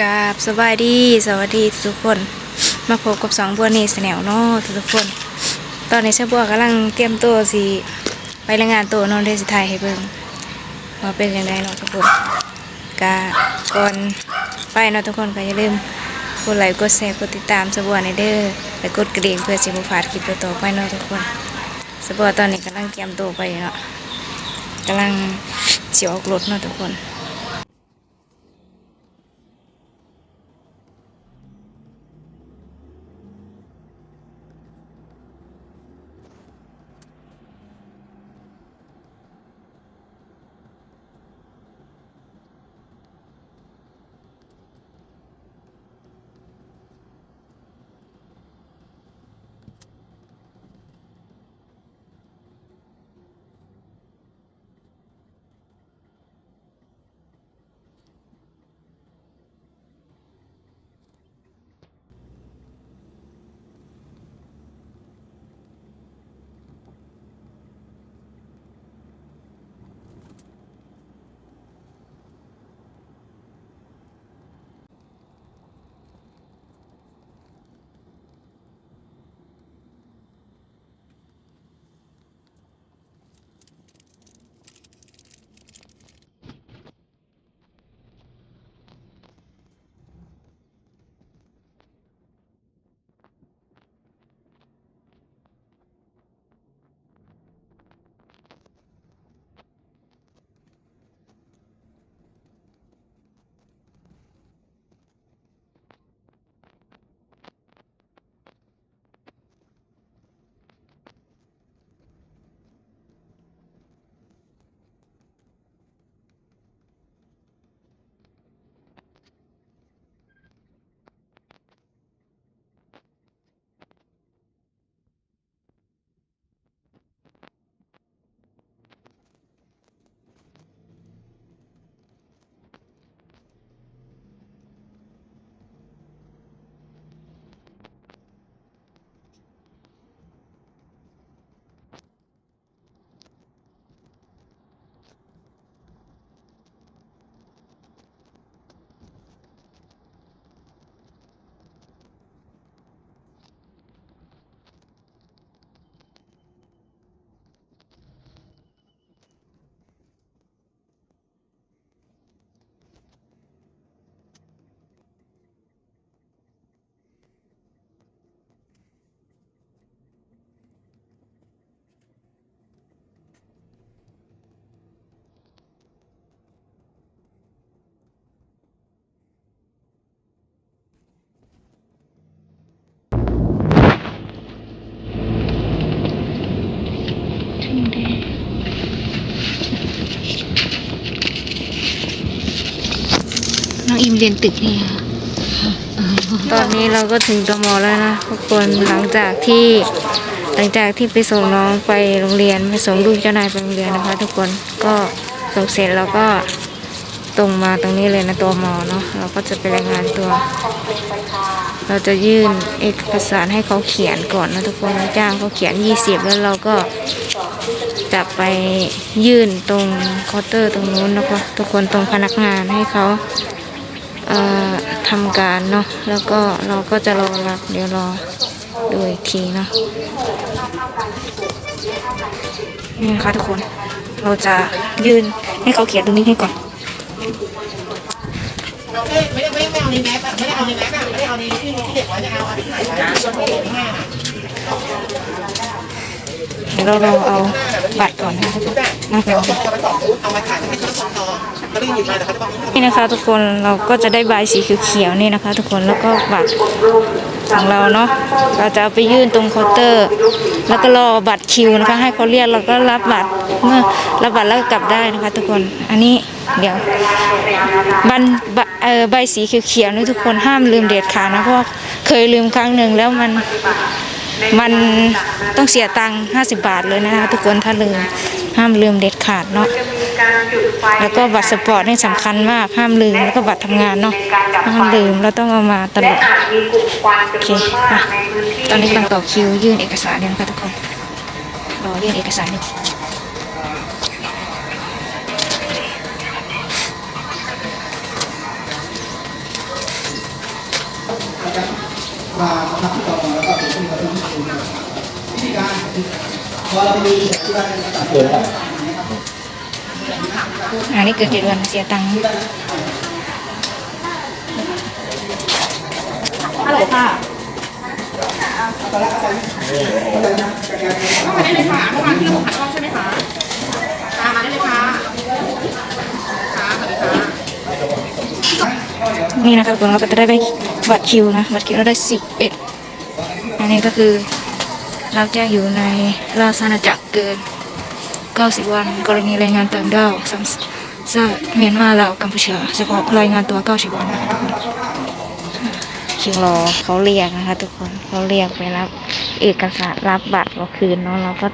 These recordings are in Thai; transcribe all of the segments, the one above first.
กราบสบายดี สวัสดีทุกคน มาพบกับสองบัวนี่แนวเนาะทุกคน ตอนนี้เชฟบัวกำลังเตรียมตัวสิไปรายงานตัวนอนเดสิไทยให้เบิ่งว่าเป็นยังไงเนาะทุกคนกาก่อนไปเนาะทุกคนก็อย่าลืมกดไลค์กดแชร์กดติดตามสบัวในเด้อและกดกระดิ่งเพื่อสิบ่พลาดคลิปต่อไปเนาะทุกคนสบัวตอนนี้กำลังเตรียมตัวไปเนาะกำลังสิออกรถเนาะทุกคน น้องอิมเรียนตึกนี่ค่ะตอนนี้เราก็ถึงตมแล้วนะทุกคนหลังจากที่หลังจากที่ไปส่งน้องไปโรงเรียนไปส่งลูกเจ้านายไปโรงเรียนนะคะ ทุกคนก็ส่งเสร็จแล้วก็ตรงมาตรงนี้เลยนะตัวมอเนาะเราก็จะไปรายงานตัว เราจะยื่นเอกสารให้เขาเขียนก่อนนะทุกคนจ้างเขาเขียน 20 แล้วเราก็จะไปยื่นตรงเคาน์เตอร์ตรงนู้นนะคะทุกคนตรงพนักงานให้เขา ทำการเนาะแล้วก็เราก็จะรอรับเดี๋ยวรอดูอีกทีเนาะนี่นะคะทุกคนเราจะยืนให้เขาเขียนตรงนี้ให้ก่อนไม่ได้ไม่ได้เอาในแมปอะไม่ได้เอาในแมปอะไม่ได้เอาในที่ที่เด็กไว้จะเอาอันที่ไหนนะส่วนที่ เดี๋ยวเรารอเอาบัตรก่อนนะคะทุกคนนะเดี๋ยวคะเอาไปสองชุดเอามาถ่าจะนี่นะคะทุกคนเราก็จะได้ใบสีเขียวๆนี่นะคะ ทุกคนแล้วก็บัตรของเราเนาะเราจะเอาไปยื่นตรงเคาน์เตอร์ แล้วก็รอบัตรคิวนะคะ ให้เขาเรียกเราก็รับบัตรเมื่อรับบัตรแล้วก็กลับได้นะคะ ทุกคนอันนี้เดี๋ยวบันใบสีเขียวๆนี่ทุกคนห้ามลืมเด็ดขาดนะเพราะเคยลืมครั้งหนึ่งแล้วมัน มันต้องเสียตังค์50 บาทเลยนะคะทุกคนถ้าลืมห้ามลืมเด็ดขาดเนาะแล้วก็บัตรสปอร์ตนี่สำคัญมากห้ามลืมแล้วก็บัตรทำงานเนาะห้ามลืมเราต้องเอามาตลอดโอเคตอนนี้กำลังต่อคิวยื่นเอกสารเนี่ยนะคะทุกคนรอยื่นเอกสารนี่มาทำที่ต่อมาแล้วก็เป็นที่เราทำที่ต่อวิธีการพ อเราไปดูเสร็จที่ว่าตัดเกิดอันนี้เกิดเจ็ดวันเสียตังค์ฮัลโหลค่ะเข้ามาได้เลยค่ะเมื่อวานที่เราขัดข้องใช่ไหมคะตามมาได้เลยค่ะค่ะสวัสดีค่ะนี่นะคะทุกคนเราก็จะได้ไปบัตรคิวนะ บัตรคิวเราได้สิบเอ็ดอันนี้ก็คือ เราจะอยู่ในราชอาณาจักรเกิน 90 วัน กรณีรายงานต่างด้าวสัมซาเมียนมาลาวกัมพูชาเฉพาะรายงานตัว 90 วันนะคะทุกคนคิวรอเขาเรียกนะคะ ทุกคนเขาเรียกไปรับ เอกสารรับบัตรเราคืนเนาะเราก็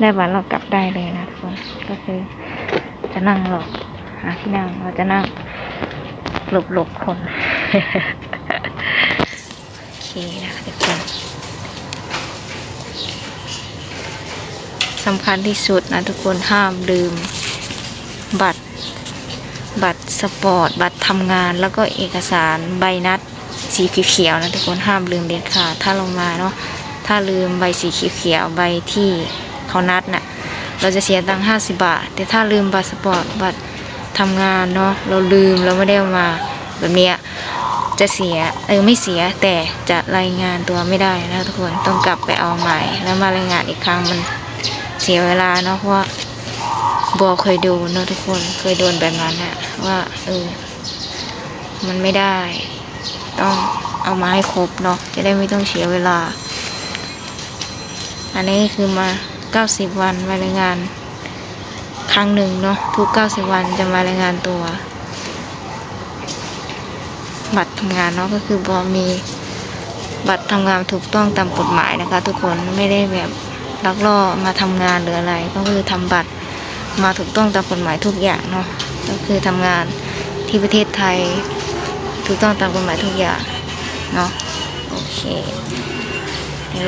ได้บัตรเรากลับได้เลยนะทุกคนก็คือจะนั่งรอหาที่นั่งเราจะนั่งหลบหลบคนโอเคนะคะทุกคน สำคัญที่สุดนะทุกคนห้ามลืม บัตร บัตรสปอร์ต บัตรทำงานแล้วก็เอกสารใบนัดสีเขียวๆนะทุกคนห้ามลืมเด็ดขาดถ้าลงมาเนาะถ้าลืมใบสีเขียวๆใบที่เขานัดน่ะเราจะเสียตังค์ห้าสิบาท แต่ถ้าลืมบัตรสปอร์ตบัตรทำงานเนาะเราลืมเราไม่ได้มาแบบเนี้ยจะเสียเออไม่เสียแต่จะรายงานตัวไม่ได้นะทุกคนต้องกลับไปเอาใหม่ แล้วมารายงานอีกครั้งมัน สียเวลาเนาะเพราะว่าบัวเคยดนเนาะทุกคนเคยโดนแบบนั้นอะว่าเออมันไม่ได้ ต้องเอามาให้ครบเนาะจะได้ไม่ต้องเสียเวลา อันนี้คือมา90วันมารายงาน ครั้งหนึ่งเนาะทุก90วันจะมารายงานตัว บัตรทำงานเนาะก็คือบอมีบัตรทำงานถูกต้องตามกฎหมายนะคะ ทุกคนไม่ได้แบบ ลักล่อมาทำงานหรืออะไร ก็คือทำบัตรมาถูกต้องตามกฎหมายทุกอย่างเนาะก็คือทำงานที่ประเทศไทยถูกต้องตามกฎหมายทุกอย่างเนาะโอเค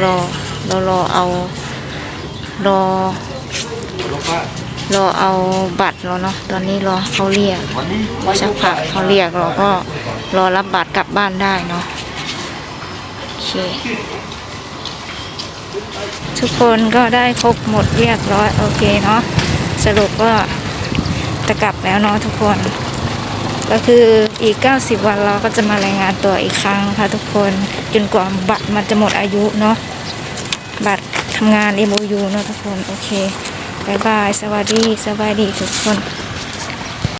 เรอเรารอเอารอรอเอาบัตรแล้วเนาะตอนนี้รอเขาเรียกสักพักเขาเรียกเราก็รอรับบัตรกลับบ้านได้เนาะโอเค ทุกคนก็ได้ครบหมดเรียบร้อยโอเคเนาะสรุปก็จะกลับแล้วเนาะทุกคน ก็คืออีก 90 วันเราก็จะมารายงานตัวอีกครั้งค่ะทุกคนจนกว่าบัตรมันจะหมดอายุเนาะบัตรทำงาน MOU เนาะทุกคน โอเคบายบาย สวัสดี สวัสดีทุกคน